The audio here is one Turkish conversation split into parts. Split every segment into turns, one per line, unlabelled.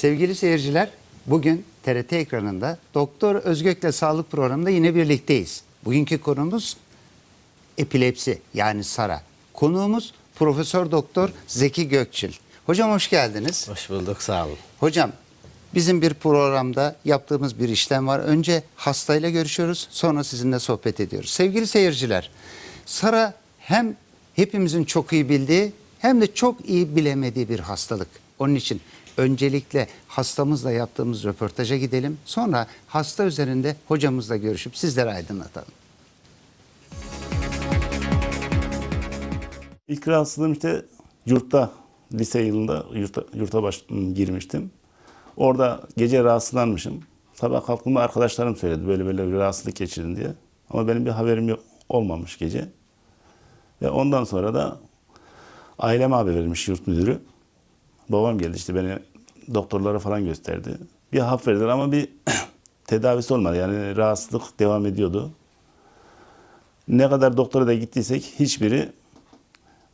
Sevgili seyirciler, bugün TRT ekranında Doktor Özgök'le Sağlık programında yine birlikteyiz. Bugünkü konumuz epilepsi yani SARA. Konuğumuz Profesör Doktor Zeki Gökçil. Hocam hoş geldiniz.
Hoş bulduk sağ olun.
Hocam bizim bir programda yaptığımız bir işlem var. Önce hastayla görüşüyoruz sonra sizinle sohbet ediyoruz. Sevgili seyirciler SARA hem hepimizin çok iyi bildiği hem de çok iyi bilemediği bir hastalık. Onun için öncelikle hastamızla yaptığımız röportaja gidelim. Sonra hasta üzerinde hocamızla görüşüp sizlere aydınlatalım.
İlk rahatsızlığım işte yurtta, lise yılında yurta, yurta baş, girmiştim. Orada gece rahatsızlanmışım. Sabah kalktığımda arkadaşlarım söyledi böyle böyle bir rahatsızlık geçirdin diye. Ama benim bir haberim yok, olmamış gece. Ve ondan sonra da aileme haber verilmiş yurt müdürü. Babam geldi işte beni doktorlara falan gösterdi. Bir hap verdiler ama bir tedavisi olmadı. Yani rahatsızlık devam ediyordu. Ne kadar doktora da gittiysek hiçbiri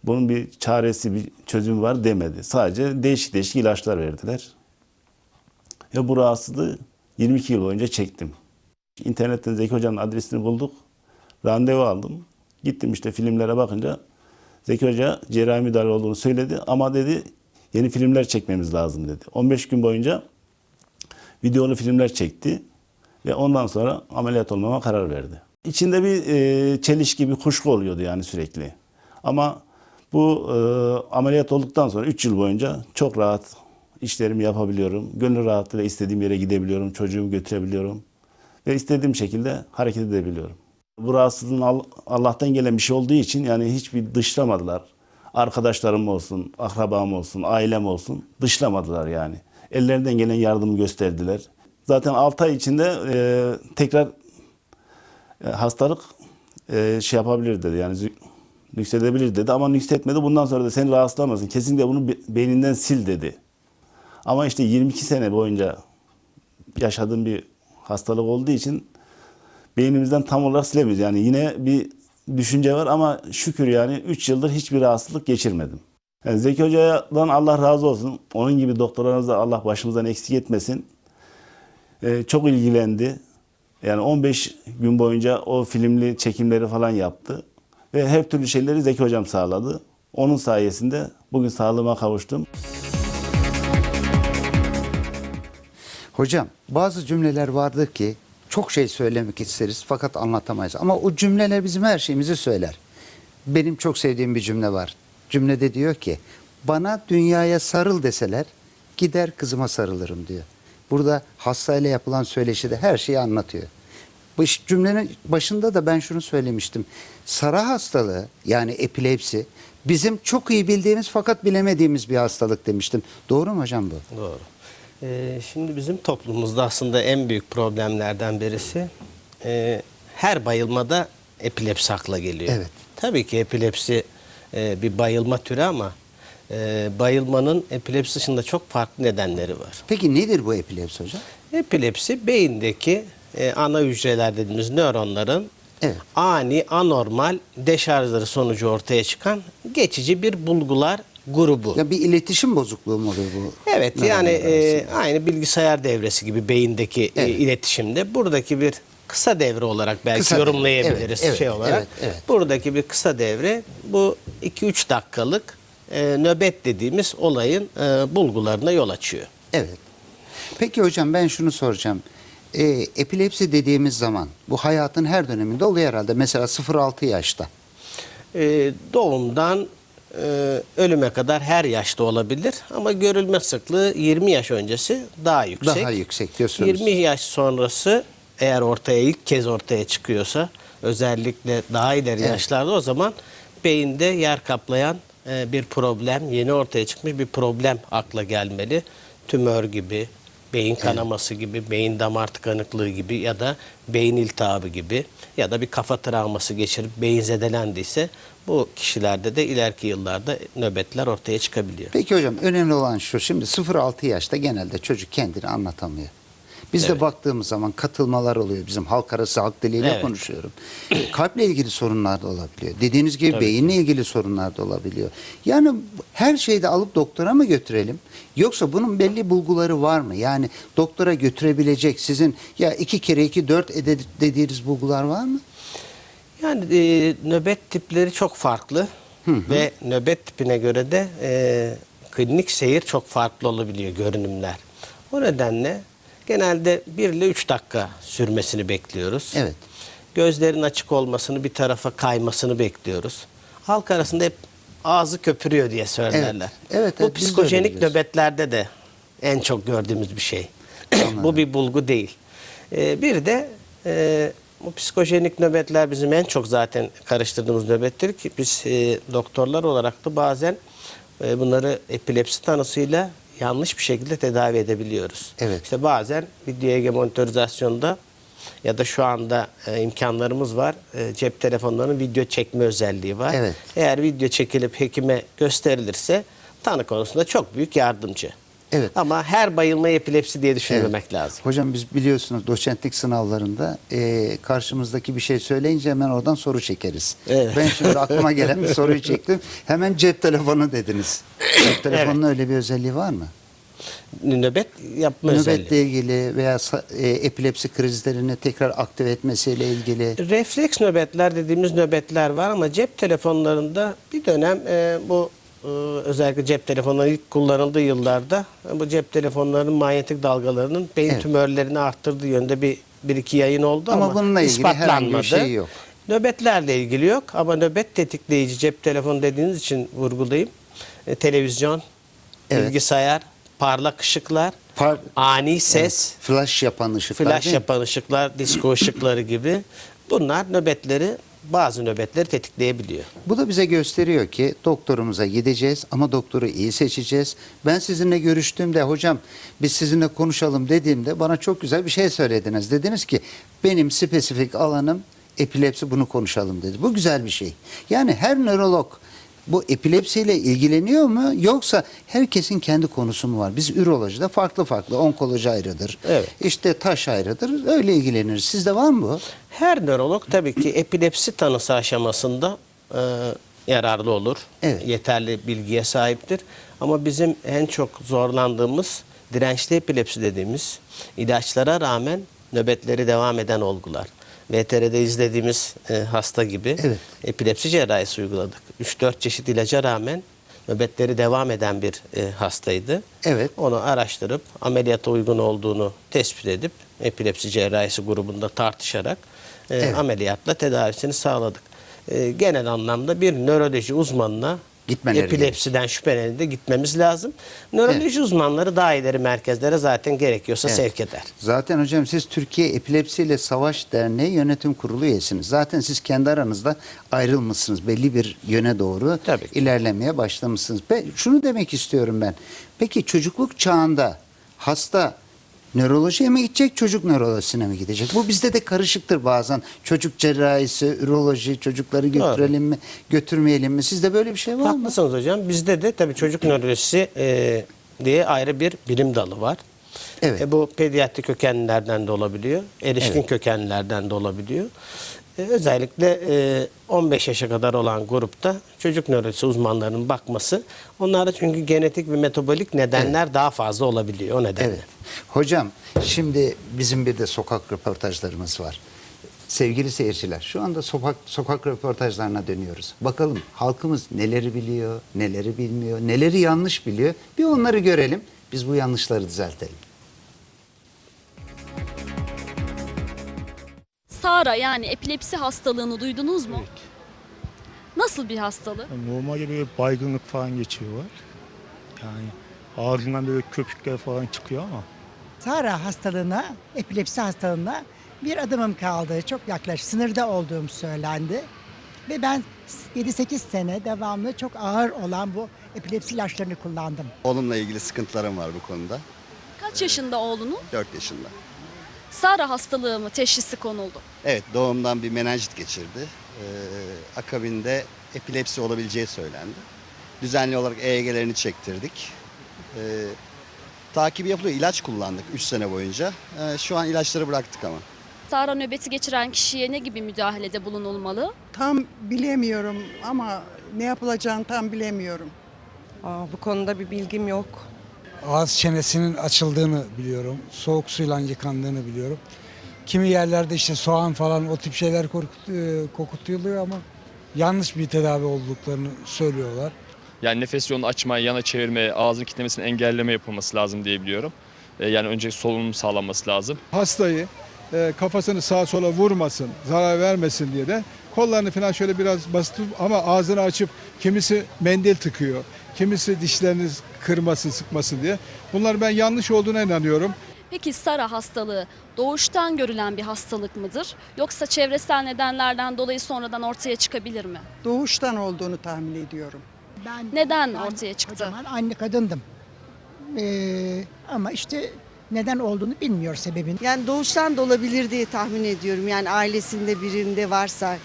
bunun bir çaresi, bir çözümü var demedi. Sadece değişik değişik ilaçlar verdiler. Ve bu rahatsızlığı 22 yıl boyunca çektim. İnternetten Zeki Hoca'nın adresini bulduk. Randevu aldım. Gittim işte filmlere bakınca Zeki Hoca cerrahi müdahale olduğunu söyledi. Ama dedi yeni filmler çekmemiz lazım dedi. 15 gün boyunca videolu filmler çekti. Ve ondan sonra ameliyat olmama karar verdi. İçinde bir e, çelişki, bir kuşku oluyordu yani sürekli. Ama bu e, ameliyat olduktan sonra 3 yıl boyunca çok rahat işlerimi yapabiliyorum. Gönül rahatlığıyla istediğim yere gidebiliyorum. Çocuğumu götürebiliyorum. Ve istediğim şekilde hareket edebiliyorum. Bu rahatsızlığın Al- Allah'tan gelen bir şey olduğu için yani hiçbir dışlamadılar. Arkadaşlarım olsun, akrabam olsun, ailem olsun dışlamadılar yani. Ellerinden gelen yardımı gösterdiler. Zaten 6 ay içinde e, tekrar e, hastalık e, şey yapabilir dedi yani nüksedebilir dedi ama nüksetmedi. Bundan sonra da seni rahatsızlamasın. Kesinlikle bunu be- beyninden sil dedi. Ama işte 22 sene boyunca yaşadığım bir hastalık olduğu için beynimizden tam olarak silemeyiz. Yani yine bir düşünce var ama şükür yani 3 yıldır hiçbir rahatsızlık geçirmedim. Yani Zeki Hoca'dan Allah razı olsun. Onun gibi doktorlarınızı Allah başımızdan eksik etmesin. Ee, çok ilgilendi. Yani 15 gün boyunca o filmli çekimleri falan yaptı. Ve her türlü şeyleri Zeki Hocam sağladı. Onun sayesinde bugün sağlığıma kavuştum.
Hocam bazı cümleler vardır ki çok şey söylemek isteriz fakat anlatamayız. Ama o cümleler bizim her şeyimizi söyler. Benim çok sevdiğim bir cümle var. Cümlede diyor ki bana dünyaya sarıl deseler gider kızıma sarılırım diyor. Burada hastayla yapılan söyleşide her şeyi anlatıyor. Bu cümlenin başında da ben şunu söylemiştim. Sara hastalığı yani epilepsi bizim çok iyi bildiğimiz fakat bilemediğimiz bir hastalık demiştim. Doğru mu hocam bu?
Doğru. Ee, şimdi bizim toplumumuzda aslında en büyük problemlerden birisi e, her bayılmada epilepsi akla geliyor.
Evet.
Tabii ki epilepsi e, bir bayılma türü ama e, bayılmanın epilepsi dışında çok farklı nedenleri var.
Peki nedir bu epilepsi hocam?
Epilepsi beyindeki e, ana hücreler dediğimiz nöronların
Evet.
ani anormal deşarjları sonucu ortaya çıkan geçici bir bulgular grubu.
Ya bir iletişim bozukluğu mu oluyor bu?
Evet yani e, aynı bilgisayar devresi gibi beyindeki e,
Evet.
iletişimde buradaki bir kısa devre olarak belki
Kısa devre,
yorumlayabiliriz
evet, evet,
şey olarak.
evet, evet.
Buradaki bir kısa devre bu 2-3 dakikalık e, nöbet dediğimiz olayın e, bulgularına yol açıyor.
Evet. Peki hocam ben şunu soracağım. Ee, epilepsi dediğimiz zaman bu hayatın her döneminde oluyor herhalde. Mesela 0-6 yaşta.
E, doğumdan e, ölüme kadar her yaşta olabilir ama görülme sıklığı 20 yaş öncesi daha yüksek.
Daha yüksek diyorsunuz.
20 yaş sonrası eğer ortaya ilk kez ortaya çıkıyorsa özellikle daha ileri
Evet.
yaşlarda o zaman beyinde yer kaplayan e, bir problem, yeni ortaya çıkmış bir problem akla gelmeli. Tümör gibi, beyin kanaması gibi, beyin damar tıkanıklığı gibi ya da beyin iltihabı gibi ya da bir kafa travması geçirip beyin zedelendiyse bu kişilerde de ileriki yıllarda nöbetler ortaya çıkabiliyor.
Peki hocam önemli olan şu. Şimdi 0-6 yaşta genelde çocuk kendini anlatamıyor. Biz de
Evet.
baktığımız zaman katılmalar oluyor. Bizim halk arası halk diliyle
Evet.
konuşuyorum. Kalple ilgili sorunlar da olabiliyor. Dediğiniz gibi
Tabii
beyinle ilgili sorunlar da olabiliyor. Yani her şeyi de alıp doktora mı götürelim? Yoksa bunun belli bulguları var mı? Yani doktora götürebilecek sizin ya iki kere iki dört dediğiniz bulgular var mı?
Yani e, nöbet tipleri çok farklı ve nöbet tipine göre de e, klinik seyir çok farklı olabiliyor görünümler. O nedenle genelde 1 ile 3 dakika sürmesini bekliyoruz.
Evet.
Gözlerin açık olmasını, bir tarafa kaymasını bekliyoruz. Halk arasında hep ağzı köpürüyor diye söylerler.
Evet, evet,
Bu
öyle
psikojenik nöbetlerde de en çok gördüğümüz bir şey. Bu bir bulgu değil. Ee, bir de e, bu psikojenik nöbetler bizim en çok zaten karıştırdığımız nöbettir ki biz e, doktorlar olarak da bazen e, bunları epilepsi tanısıyla yanlış bir şekilde tedavi edebiliyoruz.
Evet.
İşte bazen video EG monitorizasyonda ya da şu anda e, imkanlarımız var. E, cep telefonlarının video çekme özelliği var.
Evet.
Eğer video çekilip hekime gösterilirse tanı konusunda çok büyük yardımcı.
Evet.
Ama her bayılma epilepsi diye düşünmemek
Evet.
lazım.
Hocam biz biliyorsunuz doçentlik sınavlarında e, karşımızdaki bir şey söyleyince hemen oradan soru çekeriz.
Evet.
Ben şimdi aklıma gelen bir soruyu çektim. Hemen cep telefonu dediniz. Cep telefonunun öyle bir özelliği var mı?
Nöbet yapma özelliği.
Nöbetle ilgili veya e, epilepsi krizlerini tekrar aktive etmesiyle ilgili.
Refleks nöbetler dediğimiz nöbetler var ama cep telefonlarında bir dönem e, bu özellikle cep telefonları ilk kullanıldığı yıllarda e, bu cep telefonlarının manyetik dalgalarının beyin
Evet.
tümörlerini arttırdığı yönde bir, bir iki yayın oldu ama,
Ama bununla ilgili herhangi bir şey yok.
Nöbetlerle ilgili yok ama nöbet tetikleyici cep telefonu dediğiniz için vurgulayayım. E, televizyon,
Evet.
bilgisayar, parlak ışıklar,
Par-
ani ses,
Flash yapan ışıklar
flash yapan ışıklar, disko ışıkları gibi bunlar nöbetleri bazı nöbetleri tetikleyebiliyor.
Bu da bize gösteriyor ki doktorumuza gideceğiz ama doktoru iyi seçeceğiz. Ben sizinle görüştüğümde hocam biz sizinle konuşalım dediğimde bana çok güzel bir şey söylediniz. Dediniz ki benim spesifik alanım epilepsi bunu konuşalım dedi. Bu güzel bir şey. Yani her nörolog bu epilepsiyle ilgileniyor mu yoksa herkesin kendi konusu mu var? Biz ürolojide farklı farklı onkoloji ayrıdır.
Evet.
İşte taş ayrıdır. Öyle ilgileniriz. Sizde var mı bu?
Her nörolog tabii ki epilepsi tanısı aşamasında e, yararlı olur.
Evet.
Yeterli bilgiye sahiptir. Ama bizim en çok zorlandığımız dirençli epilepsi dediğimiz ilaçlara rağmen nöbetleri devam eden olgular. VTR'de izlediğimiz e, hasta gibi
Evet.
epilepsi cerrahisi uyguladık. 3-4 çeşit ilaca rağmen nöbetleri devam eden bir e, hastaydı.
Evet.
Onu araştırıp ameliyata uygun olduğunu tespit edip epilepsi cerrahisi grubunda tartışarak e,
Evet.
ameliyatla tedavisini sağladık. E, genel anlamda bir nöroloji uzmanına
Gitmeleri
epilepsiden şüpheleninde gitmemiz lazım. Nöroloji uzmanları daha ileri merkezlere zaten gerekiyorsa
Evet.
sevk eder.
Zaten hocam siz Türkiye Epilepsi ile Savaş Derneği yönetim kurulu üyesiniz. Zaten siz kendi aranızda ayrılmışsınız. Belli bir yöne doğru
Tabii ki.
ilerlemeye başlamışsınız. Ben şunu demek istiyorum ben. Peki çocukluk çağında hasta nörolojiye mi gidecek, çocuk nörolojisine mi gidecek? Bu bizde de karışıktır bazen. Çocuk cerrahisi, üroloji, çocukları götürelim mi, götürmeyelim mi? Sizde böyle bir şey var mı?
Haklısınız hocam. Bizde de tabii çocuk nörolojisi e, diye ayrı bir bilim dalı var.
Evet.
E, bu pediatri kökenlilerden de olabiliyor. Erişkin
Evet.
kökenlilerden de olabiliyor. E, özellikle e, 15 yaşa kadar olan grupta çocuk nörolojisi uzmanlarının bakması. Onlarda çünkü genetik ve metabolik nedenler daha fazla olabiliyor o nedenle.
Evet. Hocam şimdi bizim bir de sokak röportajlarımız var. Sevgili seyirciler şu anda sokak, sokak röportajlarına dönüyoruz. Bakalım halkımız neleri biliyor, neleri bilmiyor, neleri yanlış biliyor. Bir onları görelim. Biz bu yanlışları düzeltelim.
Sara yani epilepsi hastalığını duydunuz mu? Nasıl bir hastalık?
Yani Normalde böyle baygınlık falan geçiyorlar. Yani ağzından böyle köpükler falan çıkıyor ama
Sara hastalığına, epilepsi hastalığına bir adımım kaldı. Çok yaklaş, sınırda olduğum söylendi. Ve ben 7-8 sene devamlı çok ağır olan bu epilepsi ilaçlarını kullandım.
Oğlumla ilgili sıkıntılarım var bu konuda.
Kaç yaşında oğlunuz?
4 yaşında.
Sara hastalığı mı teşhisi konuldu?
Evet doğumdan bir menenjit geçirdi. Ee, akabinde epilepsi olabileceği söylendi. Düzenli olarak EEG'lerini çektirdik. Ee, Takibi yapılıyor. İlaç kullandık 3 sene boyunca. Ee, şu an ilaçları bıraktık ama.
Sara nöbeti geçiren kişiye ne gibi müdahalede bulunulmalı?
Tam bilemiyorum ama ne yapılacağını tam bilemiyorum.
Aa, bu konuda bir bilgim yok.
Ağız çenesinin açıldığını biliyorum. Soğuk suyla yıkandığını biliyorum. Kimi yerlerde işte soğan falan o tip şeyler e, kokutuluyor ama yanlış bir tedavi olduklarını söylüyorlar.
Yani nefes yolunu açma, yana çevirme, ağzın kitlemesini engelleme yapılması lazım diye biliyorum. E, Yani önce solunum sağlanması lazım.
hastayı e, kafasını sağa sola vurmasın, zarar vermesin diye de kollarını falan şöyle biraz basıp ama ağzını açıp kimisi mendil tıkıyor, kimisi dişlerini kırmasın, sıkmasın diye. Bunlar ben yanlış olduğuna inanıyorum.
Peki Sara hastalığı doğuştan görülen bir hastalık mıdır? Yoksa çevresel nedenlerden dolayı sonradan ortaya çıkabilir mi?
Doğuştan olduğunu tahmin ediyorum.
Ben
Neden
ben
ortaya
O
çıktı?
zaman anne kadındım. Ee, ama işte neden olduğunu bilmiyor sebebini.
Yani doğuştan da olabilir diye tahmin ediyorum. Yani ailesinde birinde varsa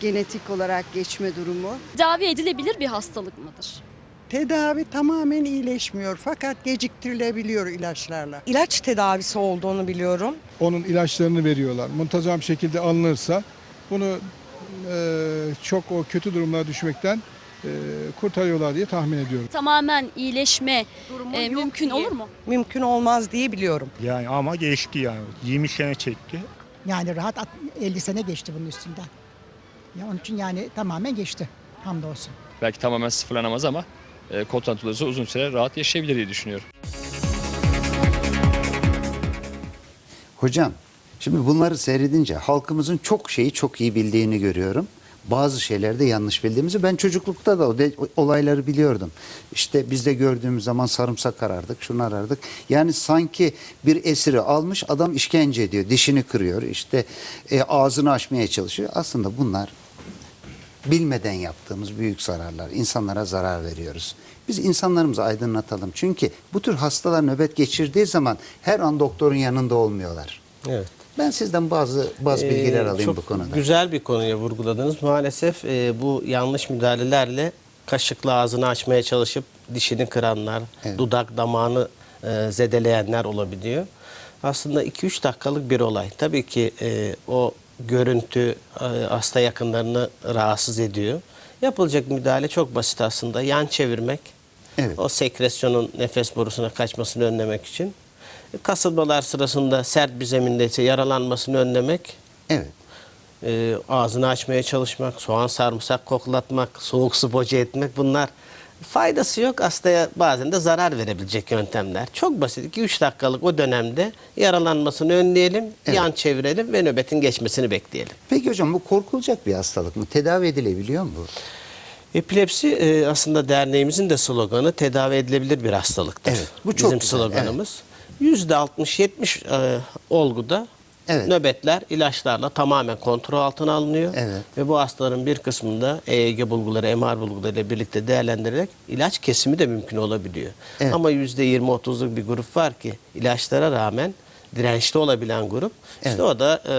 genetik olarak geçme durumu.
Tedavi edilebilir bir hastalık mıdır?
Tedavi tamamen iyileşmiyor fakat geciktirilebiliyor ilaçlarla.
İlaç tedavisi olduğunu biliyorum.
Onun ilaçlarını veriyorlar. Muntazam şekilde alınırsa bunu e, çok o kötü durumlara düşmekten e, kurtarıyorlar diye tahmin ediyorum.
Tamamen iyileşme
Durumu
e, mümkün
diye-
olur mu?
Mümkün olmaz diye biliyorum.
Yani ama geçti yani. 20 sene çekti.
Yani rahat at- 50 sene geçti bunun üstünden. Ya onun için yani tamamen geçti. Hamdolsun.
Belki tamamen sıfırlanamaz ama e, uzun süre rahat yaşayabilir diye düşünüyorum.
Hocam şimdi bunları seyredince halkımızın çok şeyi çok iyi bildiğini görüyorum. Bazı şeylerde yanlış bildiğimizi ben çocuklukta da o de- olayları biliyordum. İşte biz de gördüğümüz zaman sarımsak arardık, şunu arardık. Yani sanki bir esiri almış adam işkence ediyor, dişini kırıyor, işte e, ağzını açmaya çalışıyor. Aslında bunlar bilmeden yaptığımız büyük zararlar. İnsanlara zarar veriyoruz. Biz insanlarımızı aydınlatalım. Çünkü bu tür hastalar nöbet geçirdiği zaman her an doktorun yanında olmuyorlar.
Evet.
Ben sizden bazı bazı bilgiler
Ee,
alayım
çok
bu konuda.
Güzel bir konuya vurguladınız. Maalesef e, bu yanlış müdahalelerle kaşıkla ağzını açmaya çalışıp dişini kıranlar,
Evet.
dudak damağını e, zedeleyenler olabiliyor. Aslında 2-3 dakikalık bir olay. Tabii ki e, o görüntü e, hasta yakınlarını rahatsız ediyor. Yapılacak müdahale çok basit aslında. Yan çevirmek,
Evet.
o sekresyonun nefes borusuna kaçmasını önlemek için. Kasılmalar sırasında sert bir zeminde ise yaralanmasını önlemek
Evet.
e, ağzını açmaya çalışmak, soğan sarımsak koklatmak, soğuk su boca etmek bunlar faydası yok. Hastaya bazen de zarar verebilecek yöntemler. Çok basit. 2-3 dakikalık o dönemde yaralanmasını önleyelim,
Evet.
yan çevirelim ve nöbetin geçmesini bekleyelim.
Peki hocam bu korkulacak bir hastalık mı? Tedavi edilebiliyor mu bu?
Epilepsi e, aslında derneğimizin de sloganı tedavi edilebilir bir hastalıktır.
Evet, bu çok
Bizim
güzel,
sloganımız. %60-70 e, olguda
Evet.
nöbetler ilaçlarla tamamen kontrol altına alınıyor.
Evet.
Ve bu hastaların bir kısmında EEG bulguları, MR bulguları ile birlikte değerlendirerek ilaç kesimi de mümkün olabiliyor.
Evet.
Ama %20-30'luk bir grup var ki ilaçlara rağmen dirençli olabilen grup. İşte
Evet.
o da e,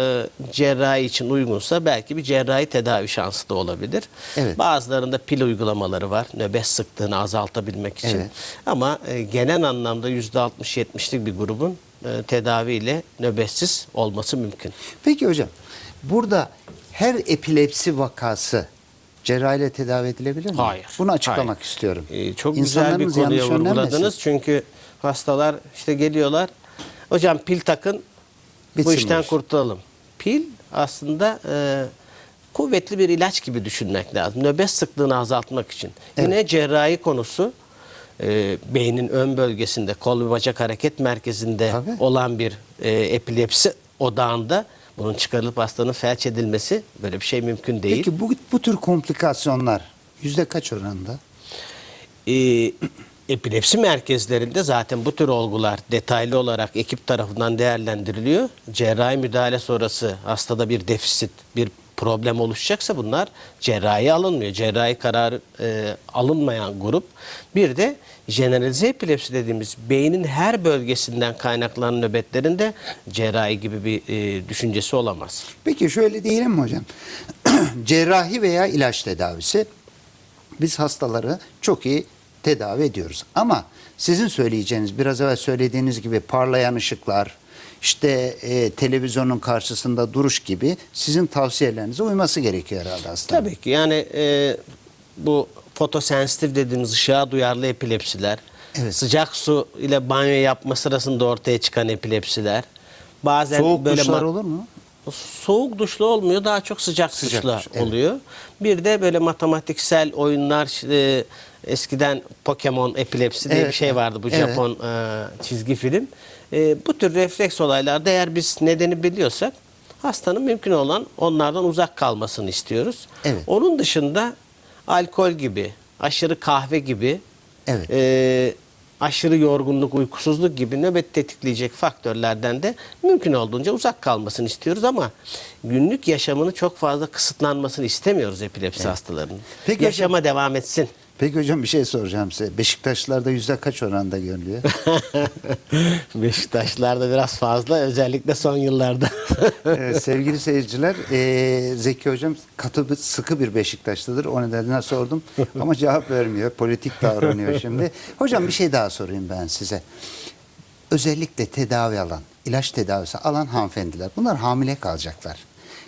cerrahi için uygunsa belki bir cerrahi tedavi şansı da olabilir.
Evet.
Bazılarında pil uygulamaları var. Nöbet sıklığını azaltabilmek için.
Evet.
Ama e, genel anlamda %60-70'lik bir grubun e, tedaviyle nöbetsiz olması mümkün.
Peki hocam burada her epilepsi vakası cerrahiyle tedavi edilebilir mi?
Hayır.
Bunu açıklamak
Hayır.
istiyorum.
Ee, çok güzel bir konuya vurguladınız. Çünkü hastalar işte geliyorlar. Hocam pil takın bu
Bitsin bu
işten
iş."
kurtulalım. Pil aslında e, kuvvetli bir ilaç gibi düşünmek lazım. Nöbet sıklığını azaltmak için. Yine cerrahi konusu e, beynin ön bölgesinde kol ve bacak hareket merkezinde
Tabii.
olan bir e, epilepsi odağında bunun çıkarılıp hastanın felç edilmesi böyle bir şey mümkün değil.
Peki bu, bu tür komplikasyonlar yüzde kaç oranında?
e, epilepsi merkezlerinde zaten bu tür olgular detaylı olarak ekip tarafından değerlendiriliyor. Cerrahi müdahale sonrası hastada bir defisit, bir problem oluşacaksa bunlar cerrahi alınmıyor. Cerrahi kararı e, alınmayan grup. Bir de jeneralize epilepsi dediğimiz beynin her bölgesinden kaynaklanan nöbetlerinde cerrahi gibi bir e, düşüncesi olamaz.
Peki şöyle diyelim mi hocam? Cerrahi veya ilaç tedavisi biz hastaları çok iyi tedavi ediyoruz. Ama sizin söyleyeceğiniz biraz evvel söylediğiniz gibi parlayan ışıklar, işte e, televizyonun karşısında duruş gibi sizin tavsiyelerinize uyması gerekiyor herhalde hastanın.
Tabii ki yani e, bu fotosensitif dediğimiz ışığa duyarlı epilepsiler,
Evet.
sıcak su ile banyo yapma sırasında ortaya çıkan epilepsiler, bazen
Soğuk
böyle
duşlar olur mu?
Soğuk duşlu olmuyor, daha çok sıcak,
Sıcak
duşlu
duş, evet.
oluyor. Bir de böyle matematiksel oyunlar, işte, eskiden Pokemon epilepsi diye
Evet,
bir şey vardı bu
evet.
Japon e, çizgi film. E, bu tür refleks olaylarda eğer biz nedeni biliyorsak hastanın mümkün olan onlardan uzak kalmasını istiyoruz.
Evet.
Onun dışında alkol gibi, aşırı kahve gibi,
Evet.
e, aşırı yorgunluk, uykusuzluk gibi nöbet tetikleyecek faktörlerden de mümkün olduğunca uzak kalmasını istiyoruz ama günlük yaşamını çok fazla kısıtlanmasını istemiyoruz epilepsi hastalarının.
Peki hocam-
Yaşama devam etsin.
Peki hocam bir şey soracağım size. Beşiktaşlılarda yüzde kaç oranda görülüyor?
Beşiktaşlarda biraz fazla özellikle son yıllarda.
Ee, sevgili seyirciler, ee, Zeki Hocam katı sıkı bir Beşiktaşlıdır. O nedenle sordum ama cevap vermiyor. Politik davranıyor şimdi. Hocam bir şey daha sorayım ben size. Özellikle tedavi alan, ilaç tedavisi alan hanımefendiler. Bunlar hamile kalacaklar.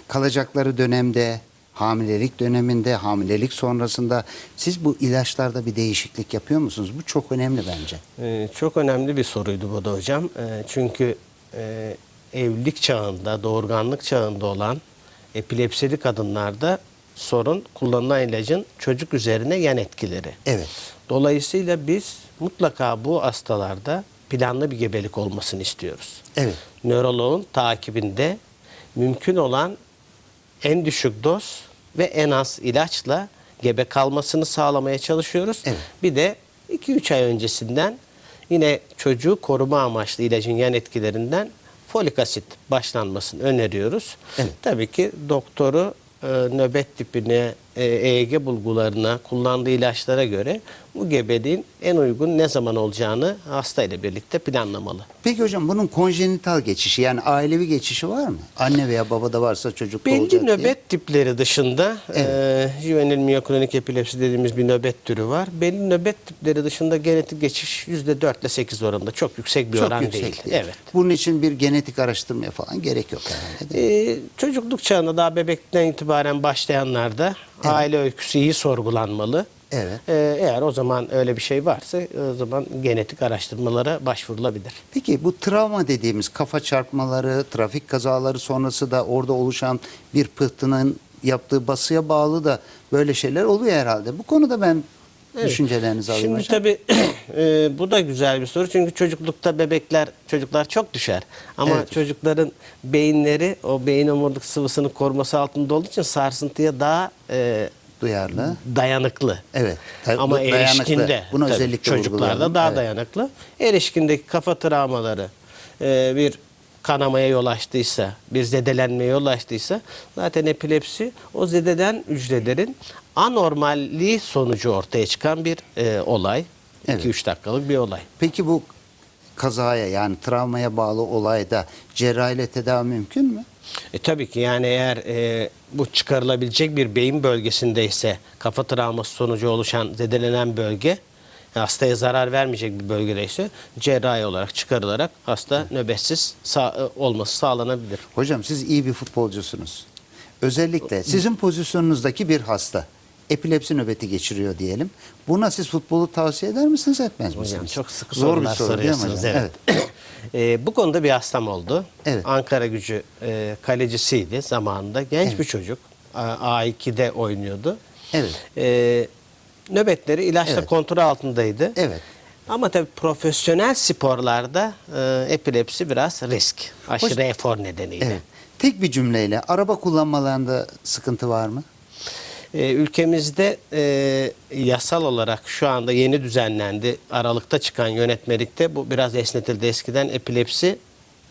Kalacakları dönemde, hamilelik döneminde, hamilelik sonrasında siz bu ilaçlarda bir değişiklik yapıyor musunuz? Bu çok önemli bence.
Ee, çok önemli bir soruydu bu da hocam. Ee, çünkü e, evlilik çağında, doğurganlık çağında olan epilepsili kadınlarda sorun kullanılan ilacın çocuk üzerine yan etkileri.
Evet.
Dolayısıyla biz mutlaka bu hastalarda planlı bir gebelik olmasını istiyoruz.
Evet.
Nöroloğun takibinde mümkün olan en düşük doz ve en az ilaçla gebe kalmasını sağlamaya çalışıyoruz.
Evet.
Bir de 2-3 ay öncesinden yine çocuğu koruma amaçlı ilacın yan etkilerinden folik asit başlanmasını öneriyoruz.
Evet.
Tabii ki doktoru e, nöbet tipine, EEG bulgularına, kullandığı ilaçlara göre bu gebeliğin en uygun ne zaman olacağını hastayla birlikte planlamalı.
Peki hocam bunun konjenital geçişi yani ailevi geçişi var mı? Anne veya babada varsa çocuk olacak
Belli
diye.
nöbet tipleri dışında e, juvenil miyokronik epilepsi dediğimiz bir nöbet türü var. Belli nöbet tipleri dışında genetik geçiş %4 ile 8 oranında çok yüksek bir
Çok
oran
yüksek
değil. Evet.
Bunun için bir genetik araştırmaya falan gerek yok herhalde. değil?
Ee, çocukluk çağında daha bebekten itibaren başlayanlarda aile öyküsü iyi sorgulanmalı.
Evet.
Ee, eğer o zaman öyle bir şey varsa o zaman genetik araştırmalara başvurulabilir.
Peki bu travma dediğimiz kafa çarpmaları, trafik kazaları sonrası da orada oluşan bir pıhtının yaptığı basıya bağlı da böyle şeyler oluyor herhalde. Bu konuda ben düşüncelerinizi alayım
Şimdi
hocam.
tabii e, bu da güzel bir soru çünkü çocuklukta bebekler çocuklar çok düşer ama
Evet.
çocukların beyinleri o beyin omurilik sıvısının koruması altında olduğu için sarsıntıya daha e,
Duyarlı.
dayanıklı.
Evet. Da-
Ama
dayanıklı.
erişkinde
Bunu
tabii
özellikle
çocuklarda
vurgulayalım.
daha
Evet.
dayanıklı. Erişkindeki kafa travmaları e, bir kanamaya yol açtıysa, bir zedelenmeye yol açtıysa zaten epilepsi o zededen hücrelerin anormalliği sonucu ortaya çıkan bir e, olay.
Evet.
2-3 dakikalık bir olay.
Peki bu kazaya yani travmaya bağlı olayda cerrahiyle tedavi mümkün mü?
E, tabii ki yani eğer e, bu çıkarılabilecek bir beyin bölgesindeyse kafa travması sonucu oluşan zedelenen bölge hastaya zarar vermeyecek bir bölgedeyse cerrahi olarak çıkarılarak hasta nöbetsiz sağ- e, olması sağlanabilir.
Hocam siz iyi bir futbolcusunuz. Özellikle sizin pozisyonunuzdaki bir hasta epilepsi nöbeti geçiriyor diyelim. Buna siz futbolu tavsiye eder misiniz etmez misiniz?
Hocam çok sıkı
Zor
sorular
soru
soruyorsunuz.
hocam?
Evet. E, bu konuda bir hastam oldu.
Evet.
Ankara gücü e, kalecisiydi zamanında. Genç
Evet.
bir çocuk. A- A2'de oynuyordu.
Evet.
E, nöbetleri ilaçla
Evet.
kontrol altındaydı.
Evet.
Ama tabii profesyonel sporlarda e, epilepsi biraz risk. Aşırı
Hoş-
efor nedeniyle.
Evet. Tek bir cümleyle araba kullanmalarında sıkıntı var mı?
E, ülkemizde e, yasal olarak şu anda yeni düzenlendi. Aralıkta çıkan yönetmelikte bu biraz esnetildi. Eskiden epilepsi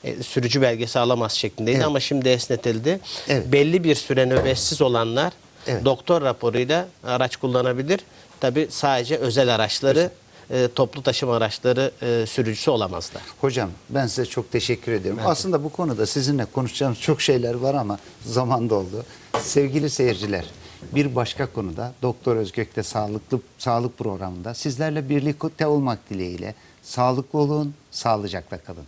e, sürücü belgesi alamaz şeklindeydi
Evet.
ama şimdi esnetildi.
Evet.
Belli bir süre nöbetsiz olanlar
Evet.
doktor raporuyla araç kullanabilir. Tabii sadece özel araçları, e, toplu taşıma araçları e, sürücüsü olamazlar.
Hocam ben size çok teşekkür ediyorum. Aslında bu konuda sizinle konuşacağımız çok şeyler var ama zaman doldu. Sevgili seyirciler, bir başka konuda Doktor Özgök'te sağlıklı sağlık programında sizlerle birlikte olmak dileğiyle sağlıklı olun, sağlıcakla kalın.